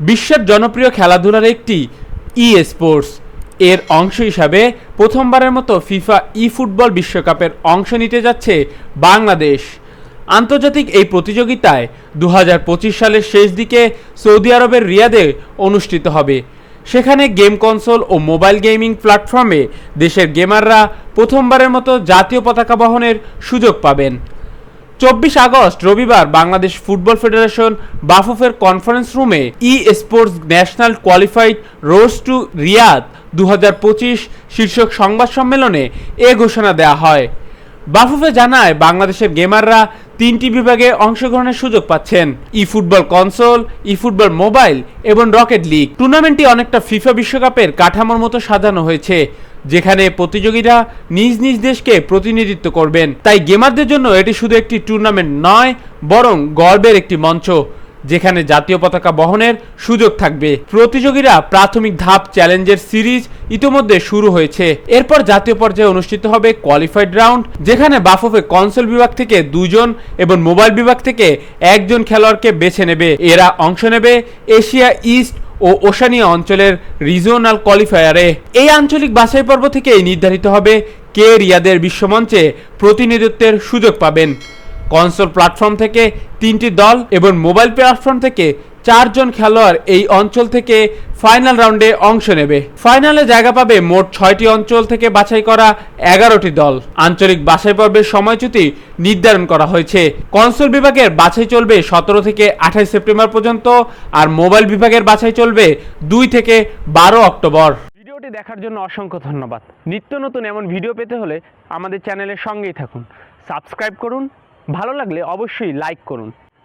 বিশ্বের জনপ্রিয় খেলাধুলার একটি ই স্পোর্টস এর অংশ হিসাবে প্রথমবারের মতো ফিফা ই ফুটবল বিশ্বকাপের অংশ নিতে যাচ্ছে বাংলাদেশ। আন্তর্জাতিক এই প্রতিযোগিতায় দু হাজার পঁচিশ সালের শেষ দিকে সৌদি আরবের রিয়াদে অনুষ্ঠিত হবে। সেখানে গেম কনসোল ও মোবাইল গেমিং প্ল্যাটফর্মে দেশের গেমাররা প্রথমবারের মতো জাতীয় পতাকা বহনের সুযোগ পাবেন। চব্বিশ আগস্ট রবিবার বাংলাদেশ ফুটবল ফেডারেশন বাফুফের কনফারেন্স রুমে e sports national qualified road to Riyadh দু হাজার পঁচিশ শীর্ষক সংবাদ সম্মেলনে এ ঘোষণা দেওয়া হয়। বাফুফে জানায়, বাংলাদেশের গেমাররা তিনটি বিভাগে অংশগ্রহণের সুযোগ পাচ্ছেন। E football console e football mobile এবং রকেট লিগ টুর্নামেন্টটি অনেকটা ফিফা বিশ্বকাপের কাঠামোর মতো সাজানো হয়েছে। যেখানে প্রতিযোগীরা নিজ নিজ দেশকে প্রতিনিধিত্ব করবেন। তাই গেমারদের জন্য এটি শুধু একটি টুর্নামেন্ট নয়, বরং গর্বের একটি মঞ্চ, যেখানে জাতীয় পতাকা বহনের সুযোগ থাকবে। প্রতিযোগীরা প্রাথমিক ধাপ চ্যালেঞ্জের সিরিজ ইতোমধ্যে শুরু হয়েছে। এরপর জাতীয় পর্যায়ে অনুষ্ঠিত হবে কোয়ালিফাইড রাউন্ড যেখানে বাফফে কনসোল বিভাগ থেকে দুজন এবং মোবাইল বিভাগ থেকে একজন খেলোয়াড়কে বেছে নেবে। এরা অংশ নেবে এশিয়া ইস্ট ও ওশানিয়া অঞ্চলের রিজিওনাল কোয়ালিফায়ারে। এই আঞ্চলিক বাছাই পর্ব থেকেই নির্ধারিত হবে কে রিয়াদের বিশ্বমঞ্চে প্রতিনিধিত্বের সুযোগ পাবেন। কনসোল প্ল্যাটফর্ম থেকে তিনটি দল এবং মোবাইল প্ল্যাটফর্ম থেকে চারজন খেলোয়াড় এই অঞ্চল থেকে ফাইনাল রাউন্ডে অংশ নেবে। ফাইনালে জায়গা পাবে মোট ছয়টি অঞ্চল থেকে বাছাই করা এগারোটি দল। আঞ্চলিক বাছাই পর্বের সময়সূচি নির্ধারণ করা হয়েছে। কনসোল বিভাগের বাছাই চলবে সতেরো থেকে আঠাশ সেপ্টেম্বর পর্যন্ত আর মোবাইল বিভাগের বাছাই চলবে দুই থেকে বারো অক্টোবর। ভিডিওটি দেখার জন্য অসংখ্য ধন্যবাদ। নিত্য নতুন এমন ভিডিও পেতে হলে আমাদের চ্যানেলের সঙ্গেই থাকুন। সাবস্ক্রাইব করুন। ভালো লাগলে অবশ্যই লাইক করুন।